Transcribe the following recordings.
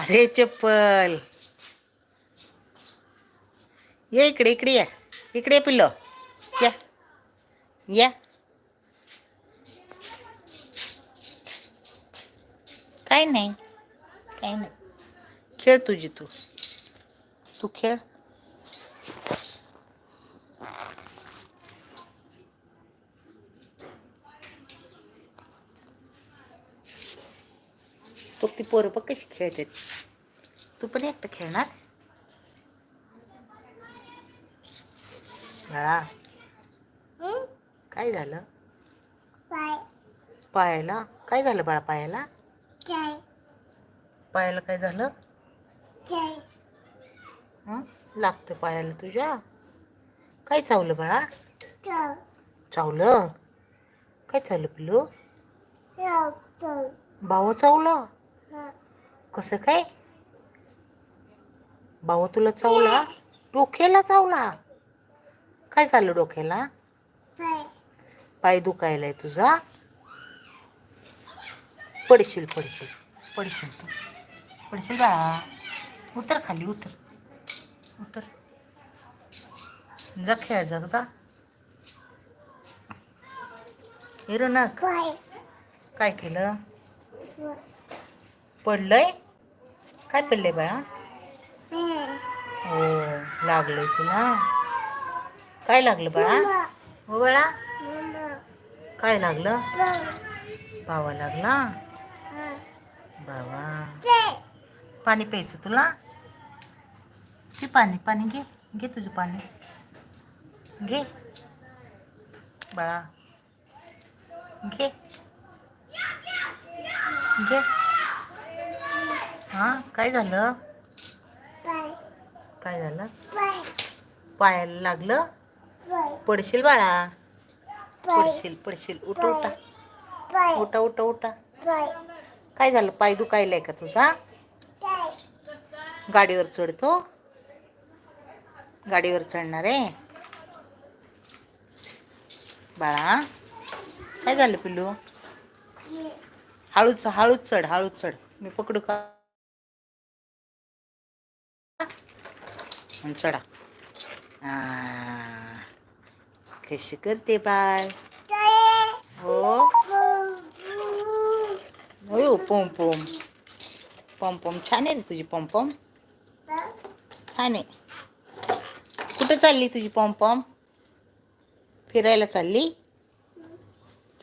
अरे चप्पल. ये इकडे इकडे या. इकडे पिल्लो. या. या. काय नाही. काय नाही. खेळ तुझी तू. तू खेळ. तो ती पोरं बघ कशी खेळते तू पण एकटं खेळणार? काय झालं? पायाला? काय झालं बाळा पायाला? पायाला काय झालं? लागतं पायाला तुझ्या? काय चावलं बाळा? चावलं? काय चावलं पिलू भाऊ चावलं? कसं काय? भाऊ तुला चावला? डोक्याला चावला? काय झालं डोक्याला? पाय. दुखायलाय तुझा? पडशील पडशील पडशील तू. पडशील बाळा उतर खाली उतर. उतर. जा खेळ जा जा. हिरो ना काय केलं? पडलंय? काय पडलंय बाळा? हो लागलंय तुला? काय लागलं बाळा? हो बाळा? काय लागलं? बावा लागला? बाबा पाणी प्यायचं तुला? घे पाणी पाणी घे. घे तुझं पाणी. घे. बाळा. घे. घे. हां? काय झालं? काय झालं? पायाला लागलं? पडशील बाळा. पडशील पडशील. उठा उठा. उठा उठा उठा. काय झालं? पाय दुखायलाय का तुझा? गाडीवर चढतो. गाडीवर चढणार आहे. बाळा काय झालं पिल्लू? हळूच हळूच चढ हळूच चढ. मी पकडू का? चढा. कशी करते बाळ? हो? हो पोम पोम. छान आहे रे तुझी पम छान आहे. कुठं चालली तुझी पम? फिरायला चालली?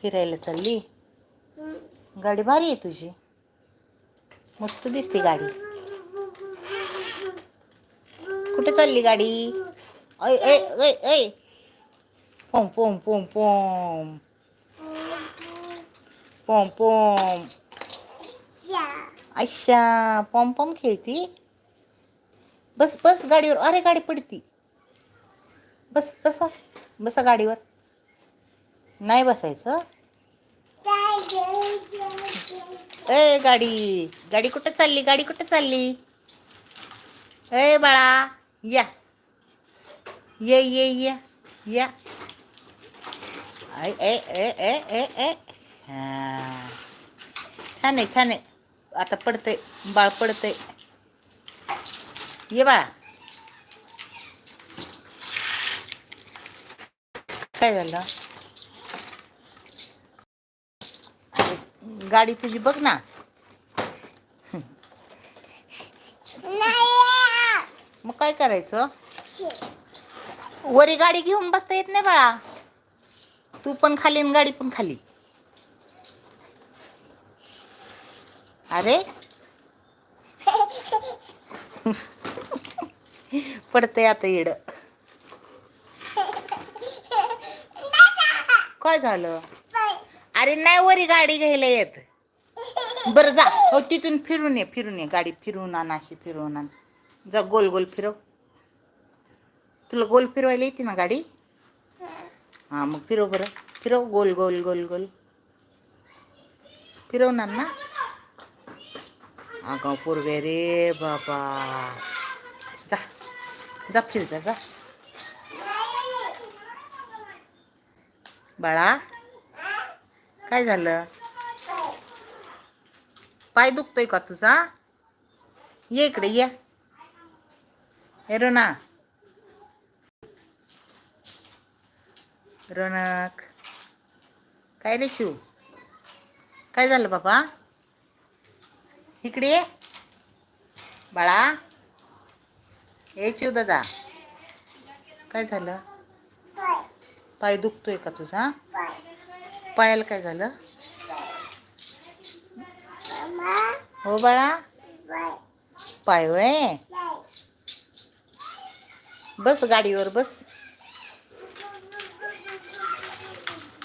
फिरायला चालली? गाडी भारी आहे तुझी. मस्त दिसते गाडी. कुठे चालली गाडी? ऐ ऐ ऐ ऐ. पोम पोम पोम पोम. पोम पोम. अच्छा पॉम पॉम खेळती? बस बस गाडीवर. अरे गाडी पडती. बस बसा बसा. गाडीवर. नाही बसायचं? ए गाडी. गाडी कुठं चालली? गाडी कुठं चालली? ए बाळा. या ये ये या या ए ए ए ए ए हा. छान आहे आता पडतंय बाळ पडतंय ये झालं गाडी तुझी बघ ना मग काय करायचं? वरी गाडी घेऊन बसता येत नाही बाळा. तू पण खाली आणि गाडी पण खाली. अरे? पडतंय आता येड. काय झालं? अरे नाही वरी गाडी घ्यायला येत. बरं जा. हो तिथून फिरून ये फिरून ये. गाडी फिरून आण अशी फिरून आण. जा गोल गोल फिरव. तुला गोल फिरवायला येते ना गाडी? हां मग फिरव बरं. फिरव गोल गोल गोल गोल. फिरवणार ना? अगं पोरगे रे बाबा. जा जा फिर जा जा. बाळा काय झालं? पाय दुखतोय का तुझा? ये इकडे ये. ए रोना. रोनक. काय रे चिव काय झालं बाबा? इकडे बाळा. ए चिव दादा. काय झालं? पाय दुखतोय का तुझा? पायाला काय झालं? हो बाळा. पाय वय बस गाडीवर बस.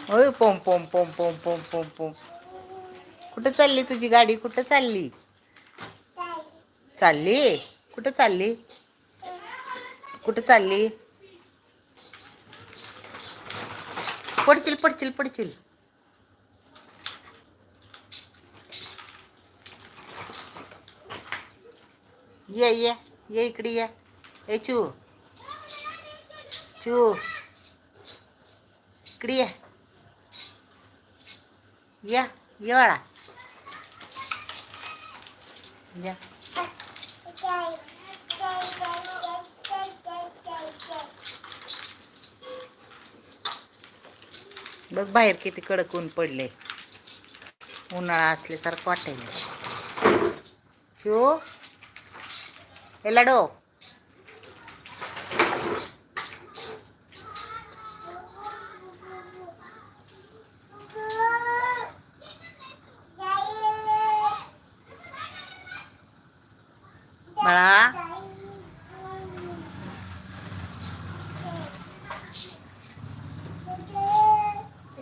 होय पोम पोम पोम पोम पोम पोम पोम. कुठं चालली तुझी गाडी? कुठं चालली? चालली? कुठं चालली? कुठं चालली? पडशील पडशील पडशील. ये ये ये इकडे ये. ए चू. शिव इकडे या। या ये या बघ बाहेर किती कडक ऊन पडले। उन्हाळा असल्यासारखं वाटेल शिव। हे लाडो बाळा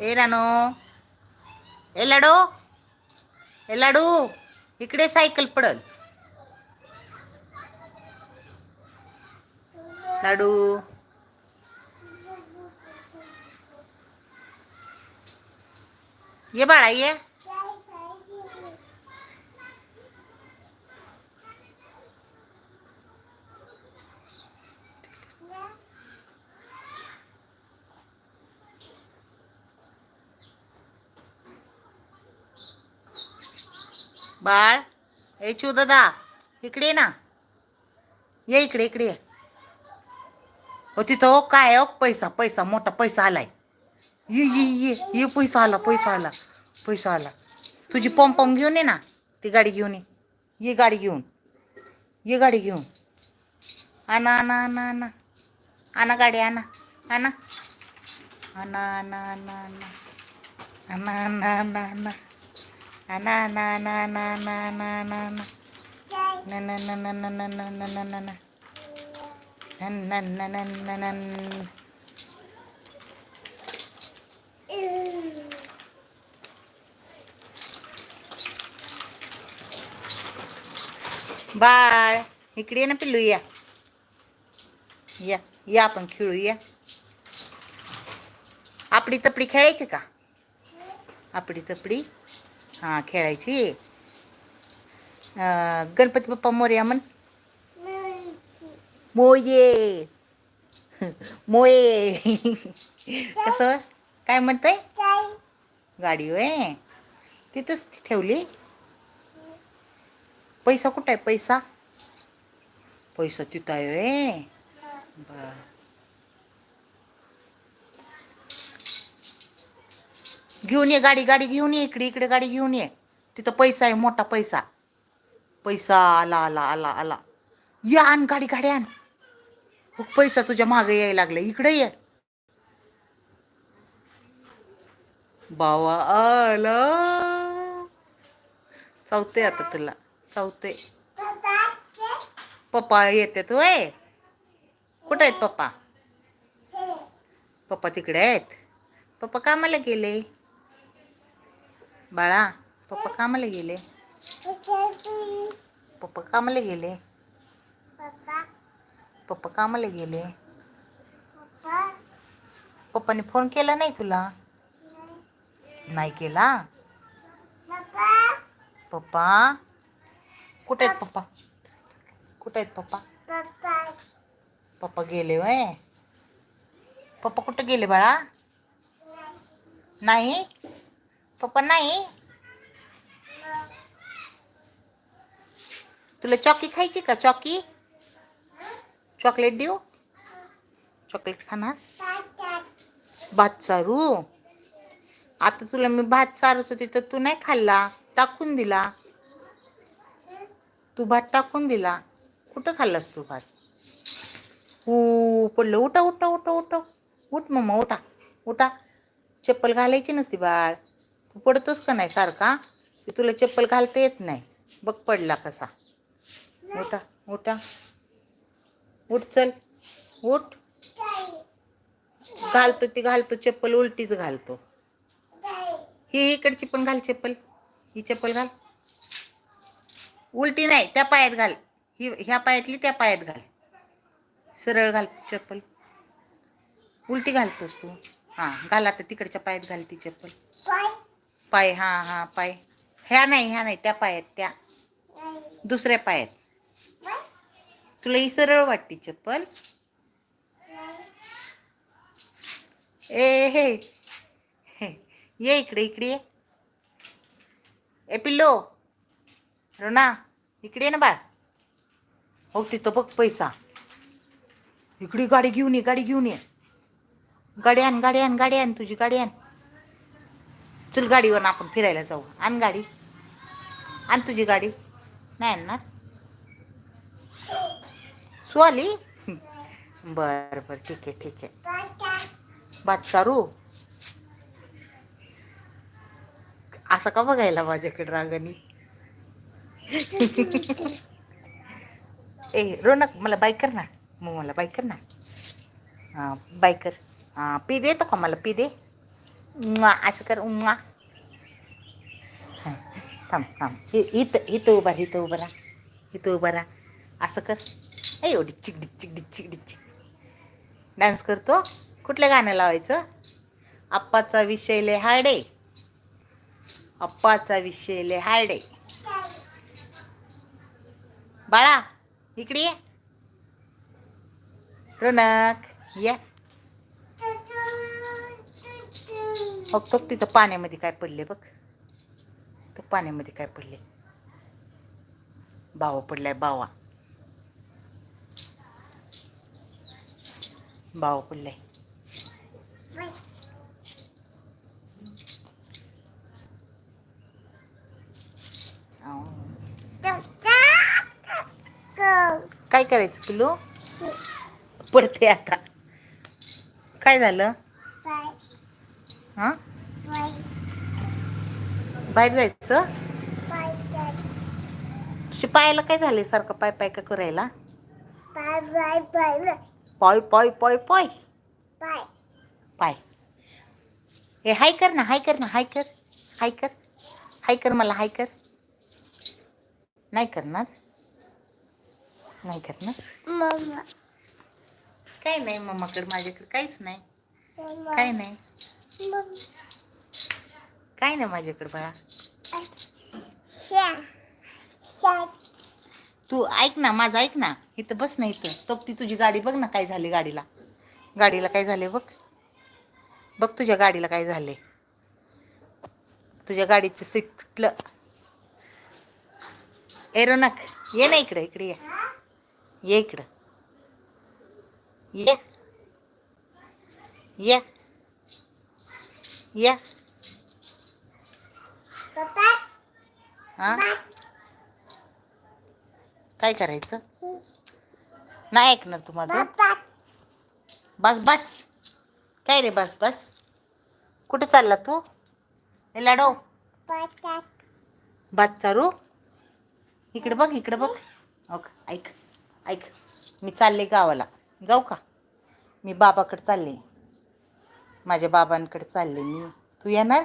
ए रानो ए लाडो ए लाडू इकडे सायकल पडल लाडू ये बाळा ये बाळ ए दादा इकडे ये ना. ये इकडे इकडे ये. हो तिथं हो, काय हो? पैसा पैसा मोठा पैसा आलाय. ये ये ये ये पैसा आला पैसा आला पैसा आला. तुझी पंप घेऊन ये ना ती गाडी घेऊन ये. ये गाडी घेऊन. ये गाडी घेऊन. आणा आणा आणा आणा. आणा गाडी आणा आणा. आणा आणा आणा आणा. आणा आणा आणा आणा. आणा आणा आणा आणा आणा आणा आणा आणा na na na na na na na na na na na na na na na na na बाळ इकडे ये ना पिल्लू या या या आपण खेळू या आपडी तपडी खेळायची का आपडी तपडी हां खेळायची. गणपती बाप्पा मोर्या म्हण मोये. मोये. कसं? काय? म्हणतंय? गाडी होय. तिथंच ठेवली? पैसा कुठं आहे? पैसा? पैसा तिथं आहे बर. घेऊन ये गाडी गाडी घेऊन ये इकडे इकडे गाडी घेऊन ये. तिथं पैसा आहे मोठा पैसा. पैसा आला आला आला आला. या आण गाडी गाडी आण. हो, पैसा तुझ्या मागे यायला लागला इकडे ये. बावा आला. चावते आता तुला. चावते पप्पा येते तू आहे कुठं आहेत पप्पा? पप्पा तिकडे आहेत. पप्पा कामाला गेले. बाळा पप्पा कामाला गेले. पप्पा कामाला गेले. पप्पा कामाला गेले. पप्पाने फोन केला नाही तुला? नाही केला? पप्पा कुठे आहेत पप्पा? कुठे आहेत पप्पा? पप्पा गेले वय पप्पा कुठं गेले बाळा? नाही? पप्पा नाही. तुला चॉकी खायची का चॉकी? चॉकलेट देऊ? चॉकलेट खाणार? भात चारू? आता तुला मी भात चारत होती तर तू नाही खाल्ला टाकून दिला. तू भात टाकून दिला. कुठं खाल्लास तू भात? हो पडलं. उठा उठा उठा उठा. उठ मम्मा उठा. उठा. चप्पल घालायची नसती बाळ. तू पडतोस का नाही सारखा? की तुला चप्पल घालता येत नाही. बघ पडला कसा. उठा उठा. उठ चल. उठ. घालतो ती घालतो चप्पल उलटीच घालतो. ही इकडची पण घाल चप्पल. ही चप्पल घाल. उलटी नाही त्या पायात घाल. ही ह्या पायातली त्या पायात घाल. सरळ घाल चप्पल. उलटी घालतोस तू. हां घाल आता तिकडच्या पायात घाल ती चप्पल. पाय हां हां पाय. ह्या नाही ह्या नाही त्या पायात त्या. दुसऱ्या पायात. तुला ही सरळ वाटते चप्पल. ए हे. हे. ये इकडे इकडे ये. ए पिल्लो. रोना इकडे ना बाळ. हो तिथं बघ पैसा. इकडे गाडी घेऊन ये गाडी घेऊन ये. गाडी आण गाडी आण गाडी आण तुझी गाडी आण. चल गाडीवर आपण फिरायला जाऊ. आण गाडी. आण तुझी गाडी. नाही आणणार? सु आली? बर बर ठीक आहे ठीक आहे. बात चारू असं का बघायला माझ्याकडे रागानी? ए रोनक मला बाय कर ना. मग मला बाय कर ना. हां बाय कर. हां पी देतो का मला? पी दे. उम्मा, असं कर उम्मा हां, थांब थांब इ- इथं इथं उभा इथं उभं राहा इथं उभा राहा असं कर ए एवढी चिकडी चिकडी चिकडी चिक डान्स करतो? कुठलं गाणं लावायचं? आप्पाचा विषय ले हाडे अप्पाचा विषय ले हाडे बाळा इकडे ये. रौनक या. बघ बघ तिथं पाण्यामध्ये काय पडले बघ. तर पाण्यामध्ये काय पडले? बावा पडलाय बावा. बावा पडलाय. काय करायचं किलो पडते आता. काय झालं? हां? बाहेर जायचं? तुझ्या पायाला काय झालंय सारखं पाय पाय का करायला? पॉय पॉय पॉय पॉय. पाय. ए हाय कर ना हाय कर ना हाय कर हाय कर हाय कर मला हाय कर. नाही करणार. नाही करणार. काय नाही मम्माकडे माझ्याकडे काहीच नाही. काय नाही. काय ना माझ्याकडे बाळा? तू ऐक ना माझं ऐक ना. इथं बस ना इथं. तो ती तुझी गाडी बघ ना काय झाली गाडीला. गाडीला काय झाले बघ. बघ तुझ्या गाडीला काय झाले. तुझ्या गाडीचं सीट तुटलं ए ये ना इकडे इकडे ये. ये इकडं. ये. ये. ये. हा? काय करायचं? नाही ऐकणार तू माझं. बस बस. काय रे बस बस? कुठे चालला तू? ए लाडो. भात चारू? इकडे बघ इकडे बघ. ओक ऐक ऐक. मी चालले गावाला. जाऊ का? मी बाबाकडे चालले. माझ्या बाबांकडे चालले मी. तू येणार?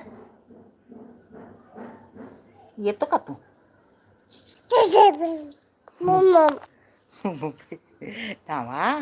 येतो का तू? थांबा